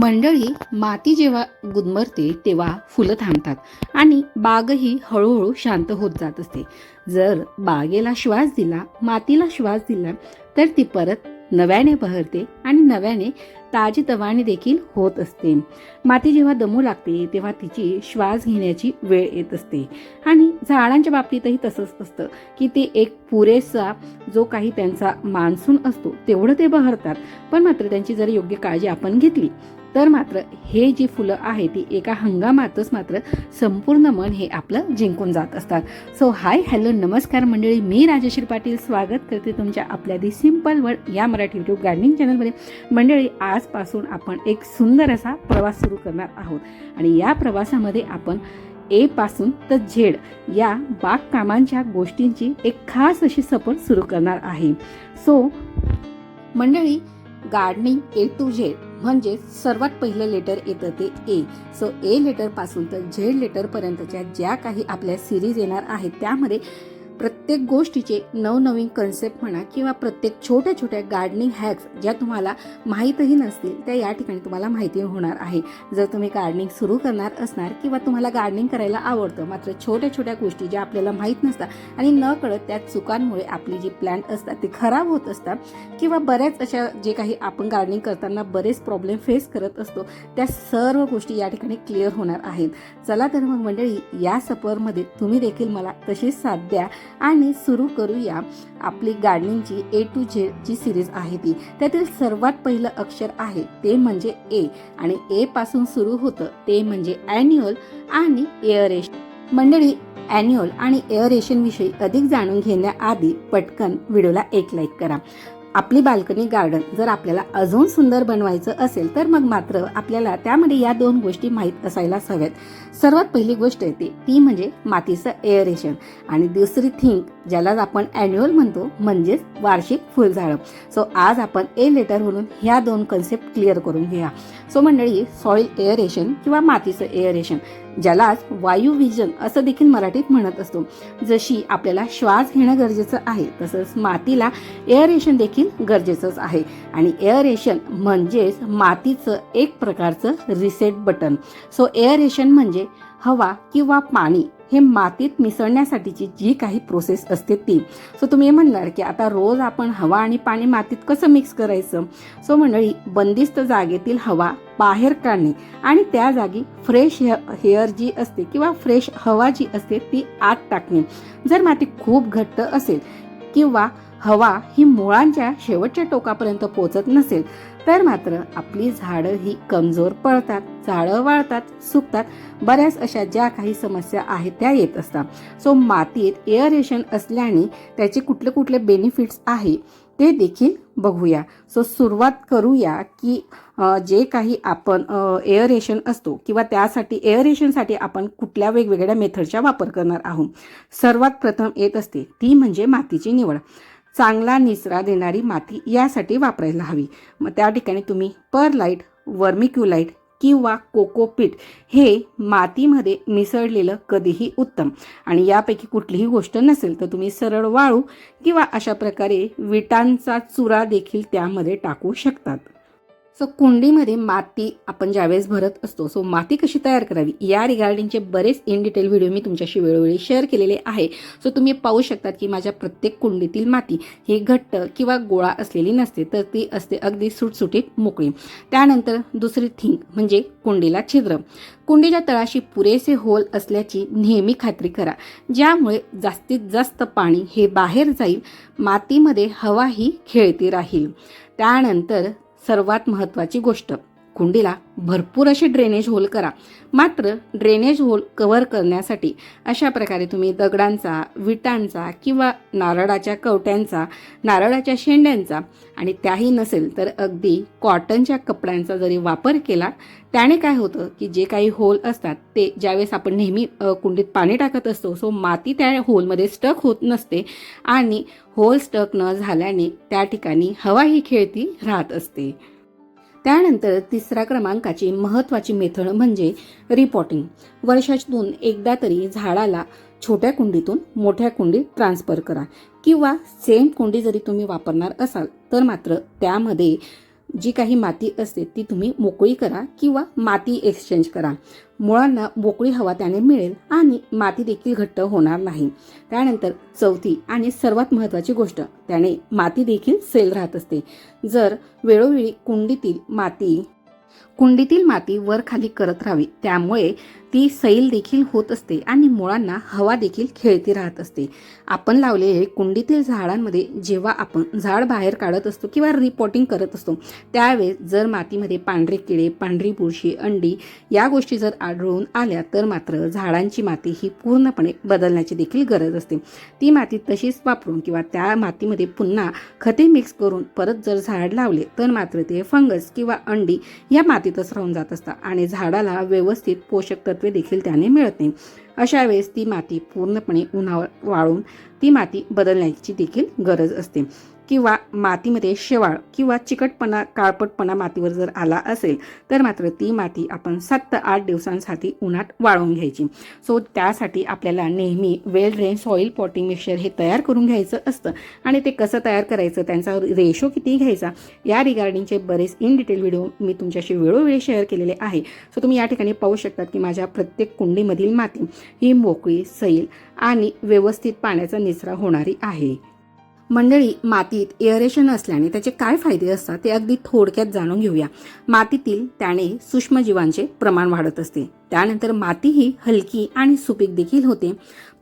मंडळी माती जेव्हा गुदमरते तेव्हा फुलं थांबतात आणि बागही हळूहळू शांत होत जात असते. जर बागेला श्वास दिला मातीला श्वास दिला तर ती परत नव्याने बहरते आणि नव्याने ताजी देखील होत असते. माती जेव्हा दमू लागते तेव्हा तिची श्वास घेण्याची वेळ येत असते. आणि झाडांच्या बाबतीतही तसंच असतं की ते एक पुरेसा जो काही त्यांचा मान्सून असतो तेवढं ते बहरतात. पण मात्र त्यांची जर योग्य काळजी आपण घेतली तर मात्र हे जी फुलं आहे ती एका हंगामातच मात्र संपूर्ण मन हे आपलं जिंकून जात असतात. सो हाय हॅलो नमस्कार मंडळी. मी राजश्री पाटील. स्वागत करते तुमच्या आपल्या दी सिंपल वर्ड या मराठी युट्यूब गार्डनिंग चॅनलमध्ये मंडळी आजपासून आपण एक सुंदर असा प्रवास सुरू करणार आहोत. आणि या प्रवासामध्ये आपण ए पासून तर झेड या बागकामांच्या गोष्टींची एक खास अशी सफर सुरू करणार आहे. सो मंडळी गार्डनिंग ए टू झेड म्हणजे सर्वात पहिलं लेटर येतं ते ए. सो ए लेटरपासून तर झेड लेटरपर्यंतच्या ज्या काही आपल्या सिरीज येणार आहेत त्यामध्ये प्रत्येक गोष्टीचे नवनवीन कन्सेप्ट म्हणा किंवा प्रत्येक छोट्या छोट्या गार्डनिंग हॅक्स ज्या तुम्हाला माहीतही नसतील त्या या ठिकाणी तुम्हाला माहिती होणार आहे. जर तुम्ही गार्डनिंग सुरू करणार असणार किंवा तुम्हाला गार्डनिंग करायला आवडतं मात्र छोट्या छोट्या गोष्टी ज्या आपल्याला माहीत नसतात आणि न कळत त्या चुकांमुळे आपली जी प्लॅन्ट असतात ते खराब होत असतात किंवा बऱ्याच अशा जे काही आपण गार्डनिंग करताना बरेच प्रॉब्लेम फेस करत असतो त्या सर्व गोष्टी या ठिकाणी क्लिअर होणार आहेत. चला तर मग मंडळी या सफरमध्ये तुम्ही देखील मला तशीच साथ द्या. आणि सुरू करूया आपली गार्डनिंगची ए टू झेड जी सिरीज आहे ती. त्यातील सर्वात पहिलं अक्षर आहे ते म्हणजे ए आणि ए पासून सुरू होतं ते म्हणजे ॲन्युअल आणि एअरेशन मंडळी ॲन्युअल आणि एअरेशन विषयी अधिक जाणून घेण्याआधी पटकन व्हिडिओला एक लाईक करा. आपली बाल्कनी गार्डन जर आपल्याला अजून सुंदर बनवायचं असेल तर मग मात्र आपल्याला त्यामध्ये या दोन गोष्टी माहीत असायलाच हव्यात. सर्वात पहिली गोष्ट येते ती म्हणजे मातीचं एअरेशन आणि दुसरी थिंग ज्याला आपण ॲन्युअल म्हणतो म्हणजेच वार्षिक फुलझाडं. सो आज आपण ए लेटर म्हणून ह्या दोन कन्सेप्ट क्लिअर करून घेऊया. सो मंडळी सॉइल एअरेशन किंवा मातीचं एअरेशन ज्यालाच वायू विजन असं देखील मराठीत म्हणत असतो. जशी आपल्याला श्वास घेणं गरजेचं आहे तसंच मातीला एअरेशन देखील गरजेचंच आहे. आणि एअरेशन म्हणजेच मातीचं एक प्रकारचं रिसेट बटन सो एअरेशन म्हणजे हवा किंवा पाणी हे मातीत मिसळण्यासाठीची जी काही प्रोसेस असते ती. सो तुम्ही म्हणणार की आता रोज आपण हवा आणि पाणी मातीत कसं मिक्स करायचं? सो मंडळी बंदिस्त जागेतील हवा बाहेर काढणे आणि त्या जागी फ्रेश हेअर जी असते किंवा फ्रेश हवा जी असते ती आत टाकणे. जर माती खूप घट्ट असेल किंवा हवा ही मुळांच्या शेवटच्या टोकापर्यंत पोचत नसेल तर मात्र आपली झाडं ही कमजोर पडतात झाडं वाळतात सुकतात. बऱ्याच अशा ज्या काही समस्या आहेत त्या येत असतात. सो मातीत एअरेशन असल्याने त्याचे कुठले कुठले बेनिफिट्स आहे? ते देखील बघूया. सो सुरुवात करूया की जे काही आपण एअरेशन असतो किंवा त्यासाठी एअरेशनसाठी आपण कुठल्या वेगवेगळ्या मेथडचा वापर करणार आहोत? सर्वात प्रथम येत असते ती म्हणजे मातीची निवड. चांगला निचरा देणारी माती यासाठी वापरायला हवी. मग त्या ठिकाणी तुम्ही पर लाइट वर्मिक्यू वर्मिक्युलाईट किंवा कोकोपीट हे मातीमध्ये मिसळलेलं कधीही उत्तम. आणि यापैकी कुठलीही गोष्ट नसेल तर तुम्ही सरळ वाळू किंवा अशा प्रकारे विटांचा चुरा देखील त्यामध्ये टाकू शकतात. सो कुंडीमध्ये माती आपण ज्यावेळेस भरत असतो सो माती कशी तयार करावी? या रिगार्डिंगचे बरेच इन डिटेल व्हिडिओ मी तुमच्याशी वेळोवेळी शेअर केलेले आहे. सो तुम्ही पाहू शकतात की माझ्या प्रत्येक कुंडीतील माती ही घट्ट किंवा गोळा असलेली नसते तर ती असते अगदी सुटसुटीत मोकळी. त्यानंतर दुसरी थिंग म्हणजे कुंडीला छिद्र. कुंडीच्या तळाशी पुरेसे होल असल्याची नेहमी खात्री करा ज्यामुळे जास्तीत जास्त पाणी हे बाहेर जाईल मातीमध्ये हवाही खेळती राहील. त्यानंतर सर्वात महत्त्वाची गोष्ट. कुंडीला भरपूर असे ड्रेनेज होल करा. मात्र ड्रेनेज होल कव्हर करण्यासाठी अशा प्रकारे तुम्ही दगडांचा विटांचा किंवा नारळाच्या कवट्यांचा नारळाच्या शेंड्यांचा आणि त्याही नसेल तर अगदी कॉटनच्या कपड्यांचा जरी वापर केला त्याने काय होतं की जे काही होल असतात ते ज्यावेळेस आपण नेहमी कुंडीत पाणी टाकत असतो सो माती त्या होलमध्ये स्टक होत नसते आणि होल स्टक न झाल्याने त्या ठिकाणी हवाही खेळती राहत असते. त्यानंतर तिसऱ्या क्रमांकाची महत्त्वाची मेथड म्हणजे रिपॉटिंग वर्षातून एकदा तरी झाडाला छोट्या कुंडीतून मोठ्या कुंडीत ट्रान्सफर करा. किंवा सेम कुंडी जरी तुम्ही वापरणार असाल तर मात्र त्यामध्ये जी काही माती असते ती तुम्ही मोकळी करा किंवा माती एक्सचेंज करा. मुळांना मोकळी हवा त्याने मिळेल आणि माती देखील घट्ट होणार नाही. त्यानंतर चौथी आणि सर्वात महत्त्वाची गोष्ट त्याने माती देखील सेल राहत असते. जर वेळोवेळी कुंडीतील माती कुंडीतील माती वर खाली करत राहावी. त्यामुळे ती सैल देखील होत असते आणि मुळांना हवा देखील खेळती राहत असते. आपण लावलेले कुंडीतील झाडांमध्ये जेव्हा आपण झाड बाहेर काढत असतो किंवा रिपोर्टिंग करत असतो त्यावेळेस जर मातीमध्ये पांढरे किडे पांढरी बुरशी अंडी या गोष्टी जर आढळून आल्या तर मात्र झाडांची माती ही पूर्णपणे बदलण्याची देखील गरज असते. ती माती तशीच वापरून किंवा त्या मातीमध्ये पुन्हा खते मिक्स करून परत जर झाड लावले तर मात्र ते फंगस किंवा अंडी या मातीतच राहून जात असतात आणि झाडाला व्यवस्थित पोषक तत्वे देखील त्याने मिळत नाही. अशा वेळेस ती माती पूर्णपणे उन्हावर वाळून ती माती बदलण्याची देखील गरज असते. किंवा मातीमध्ये शेवाळ किंवा चिकटपणा काळपटपणा मातीवर जर आला असेल तर मात्र ती माती आपण सात ते आठ दिवसांसाठी उन्हात वाळवून घ्यायची. सो त्यासाठी आपल्याला नेहमी well drain soil potting mixer हे तयार करून घ्यायचं असतं. आणि ते कसं तयार करायचं त्यांचा रेशो किती घ्यायचा या रिगार्डिंगचे बरेच इन डिटेल व्हिडिओ मी तुमच्याशी वेळोवेळी शेअर केलेले आहे. सो तुम्ही या ठिकाणी पाहू शकतात की माझ्या प्रत्येक कुंडीमधील माती ही मोकळी सैल आणि व्यवस्थित पाण्याचा निचरा होणारी आहे. मंडळी मातीत एअरेशन असल्याने त्याचे काय फायदे असतात ते अगदी थोडक्यात जाणून घेऊया. मातीतील त्याने सूक्ष्मजीवांचे प्रमाण वाढत असते. त्यानंतर माती ही हलकी आणि सुपीक देखील होते.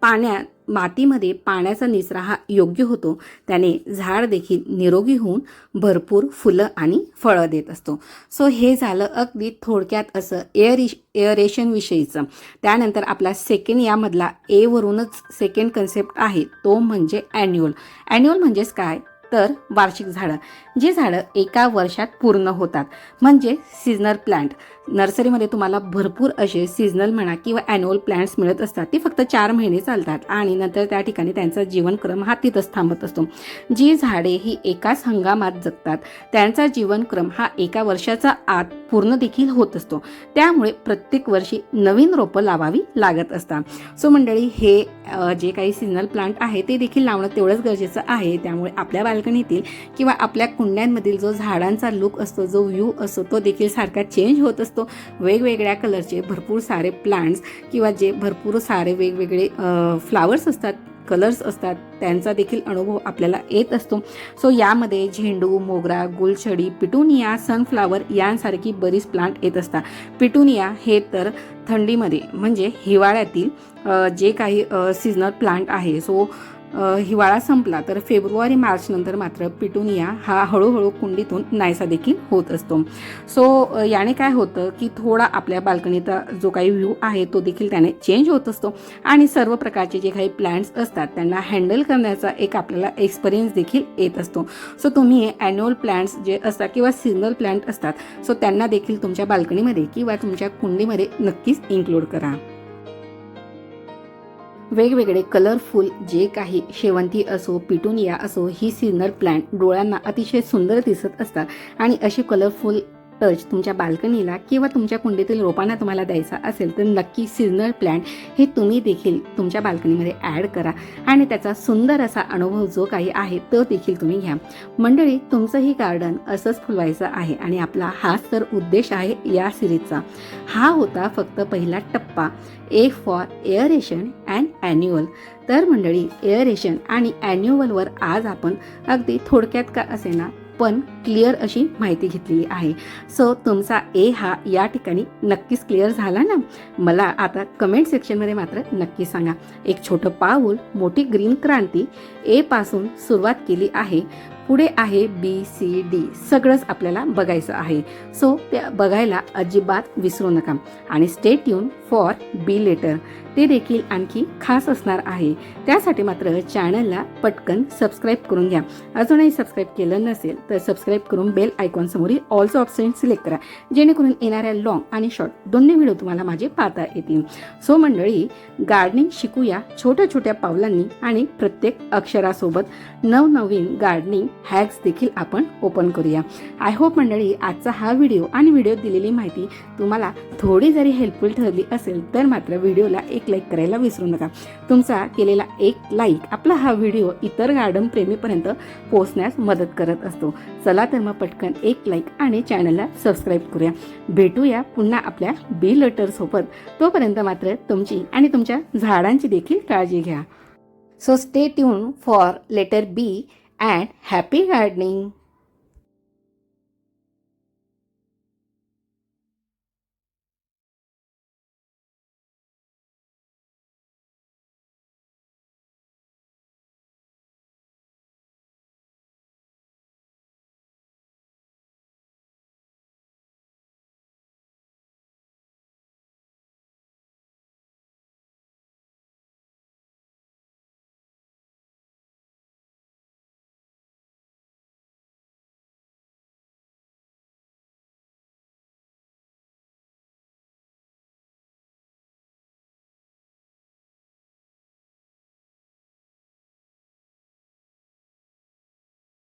पाण्यात मातीमध्ये पाण्याचा निचरा हा योग्य होतो. त्याने झाड देखील निरोगी होऊन भरपूर फुलं आणि फळं देत असतो. सो हे झालं अगदी थोडक्यात असं एअर एअरेशन विषयीचं. त्यानंतर आपला सेकंड यामधला एवरूनच सेकंड कन्सेप्ट आहे. तो म्हणजे ॲन्युअल ॲन्युअल म्हणजेच काय? तर वार्षिक झाडं. जी झाडं एका वर्षात पूर्ण होतात. म्हणजे सीझनल प्लांट नर्सरीमध्ये तुम्हाला भरपूर असे सीझनल म्हणा किंवा ॲन्युअल प्लांट्स मिळत असतात. ते फक्त चार महिने चालतात आणि नंतर त्या ठिकाणी त्यांचा जीवनक्रम हा तिथंच थांबत असतो. जी झाडे ही एकाच हंगामात जगतात. त्यांचा जीवनक्रम हा एका वर्षाचा आत पूर्ण देखील होत असतो. त्यामुळे प्रत्येक वर्षी नवीन रोपं लावावी लागत असतात. सो मंडळी हे जे काही सीझनल प्लांट आहे ते देखील लावणं तेवढंच गरजेचं आहे. त्यामुळे आपल्या बाल्कनीतील किंवा आपल्या कुंड्यांमधील जो झाडांचा लुक असतो जो व्ह्यू असतो तो देखील सारखा चेंज होत असतो. वेगवेगळ्या कलरचे भरपूर सारे प्लांट्स किंवा जे भरपूर सारे वेगवेगळे फ्लावर्स असतात कलर्स असतात त्यांचा देखील अनुभव आपल्याला येत असतो. सो यामध्ये झेंडू मोगरा गुलछडी पिटुनिया सनफ्लावर यांसारखी बरीच प्लांट येत असतात. पिटुनिया हे तर थंडीमध्ये म्हणजे हिवाळ्यातील जे काही सीझनल प्लांट आहे. सो हिवाळा संपला तर फेब्रुवारी मार्चनंतर मात्र पिटुनिया हा हळूहळू कुंडीतून नाहीसा देखील होत असतो. सो याने काय होतं की थोडा आपल्या बाल्कनीचा जो काही व्ह्यू आहे तो देखील त्याने चेंज होत असतो आणि सर्व प्रकारचे जे काही प्लांट्स असतात त्यांना हँडल करण्याचा एक आपल्याला एक्सपिरियन्स देखील येत असतो. सो तुम्ही ॲन्युअल प्लांट्स जे असतात किंवा सिंगल प्लॅन्ट असतात सो त्यांना देखील तुमच्या बाल्कनीमध्ये किंवा तुमच्या कुंडीमध्ये नक्कीच इन्क्लूड करा. वेगवेगळे कलरफुल जे काही शेवंती असो पिटुनिया असो ही सिनर प्लांट डोळ्यांना अतिशय सुंदर दिसत असतात. आणि अशी कलरफुल टच तुमच्या बाल्कनीला किंवा तुमच्या कुंडीतील रोपांना तुम्हाला द्यायचा असेल तर नक्की सीझनल प्लॅन्ट हे तुम्ही देखील तुमच्या बाल्कनीमध्ये ॲड करा. आणि त्याचा सुंदर असा अनुभव जो काही आहे तो देखील तुम्ही घ्या. मंडळी तुमचंही गार्डन असंच फुलवायचं आहे आणि आपला हाच तर उद्देश आहे या सिरीजचा हा होता फक्त पहिला टप्पा A for aeration and annual तर मंडळी एअरेशन आणि ॲन्युअलवर आज आपण अगदी थोडक्यात का असेना पण क्लिअर अशी माहिती घेतलेली आहे. सो तुमचा ए हा या ठिकाणी नक्कीच क्लिअर झाला ना? मला आता कमेंट सेक्शनमध्ये मात्र नक्की सांगा. एक छोटं पाऊल मोठी ग्रीन क्रांती ए पासून सुरुवात केली आहे. पुढे आहे बी सी डी. सगळंच आपल्याला बघायचं आहे. सो ते बघायला अजिबात विसरू नका. आणि stay tune for B letter ते देखील आणखी खास असणार आहे. त्यासाठी मात्र चॅनलला पटकन सबस्क्राईब करून घ्या. अजूनही सबस्क्राईब केलं नसेल तर सबस्क्राईब करून बेल आयकॉन समोरील ऑल्सो ऑप्शन सिलेक्ट करा. जेणेकरून येणाऱ्या लॉंग आणि शॉर्ट दोन्ही व्हिडिओ तुम्हाला माझे पाहता येतील. सो मंडळी गार्डनिंग शिकूया छोट्या छोट्या पावलांनी आणि प्रत्येक अक्षरासोबत नवनवीन गार्डनिंग हॅक्स देखील आपण ओपन करूया. आय होप मंडळी आजचा हा व्हिडिओ आणि व्हिडिओत दिलेली माहिती तुम्हाला थोडी जरी हेल्पफुल ठरली असेल तर मात्र व्हिडिओला एक लाईक करायला विसरू नका. तुमचा केलेला एक लाईक आपला हा व्हिडिओ इतर गार्डन प्रेमीपर्यंत पोहोचण्यास मदत करत असतो. चला तर मग पटकन एक लाईक आणि चॅनलला सबस्क्राईब करूया. भेटूया पुन्हा आपल्या बी लेटरसोबत तोपर्यंत मात्र तुमची आणि तुमच्या झाडांची देखील काळजी घ्या. So stay tune for letter B and happy gardening